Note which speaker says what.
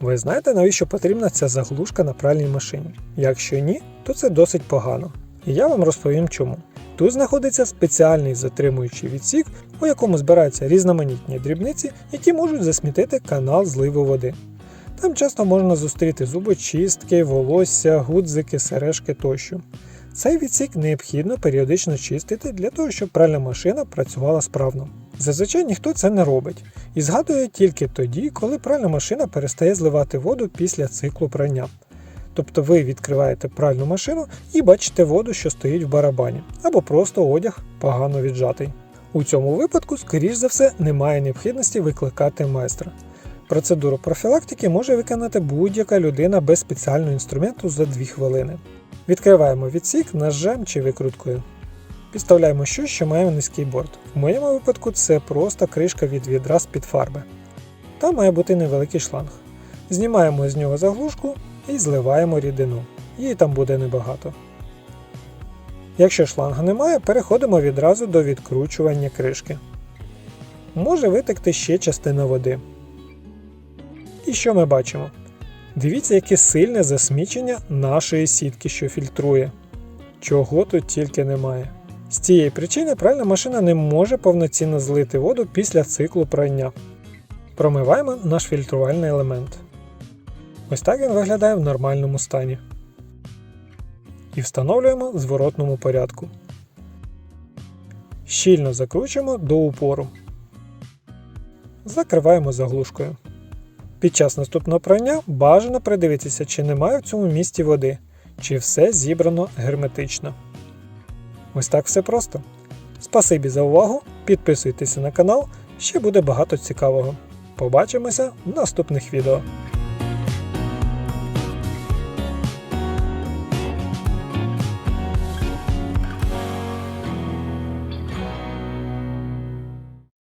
Speaker 1: Ви знаєте, навіщо потрібна ця заглушка на пральній машині? Якщо ні, то це досить погано. І я вам розповім чому. Тут знаходиться спеціальний затримуючий відсік, у якому збираються різноманітні дрібниці, які можуть засмітити канал зливу води. Там часто можна зустріти зубочистки, волосся, гудзики, сережки тощо. Цей відсік необхідно періодично чистити для того, щоб пральна машина працювала справно. Зазвичай ніхто це не робить і згадує тільки тоді, коли пральна машина перестає зливати воду після циклу прання. Тобто ви відкриваєте пральну машину і бачите воду, що стоїть в барабані, або просто одяг погано віджатий. У цьому випадку, скоріш за все, немає необхідності викликати майстра. Процедуру профілактики може виконати будь-яка людина без спеціального інструменту за 2 хвилини. Відкриваємо відсік ножем чи викруткою. Підставляємо щось, що має низький борт. В моєму випадку це просто кришка від відра з-під фарби. Там має бути невеликий шланг. Знімаємо з нього заглушку і зливаємо рідину. Її там буде небагато. Якщо шланга немає, переходимо відразу до відкручування кришки. Може витекти ще частина води. І що ми бачимо? Дивіться, яке сильне засмічення нашої сітки, що фільтрує. Чого тут тільки немає. З цієї причини пральна машина не може повноцінно злити воду після циклу прання. Промиваємо наш фільтрувальний елемент. Ось так він виглядає в нормальному стані. І встановлюємо в зворотному порядку. Щільно закручуємо до упору. Закриваємо заглушкою. Під час наступного прання бажано придивитися, чи немає в цьому місці води, чи все зібрано герметично. Ось так все просто. Спасибі за увагу, підписуйтеся на канал, ще буде багато цікавого. Побачимося в наступних відео.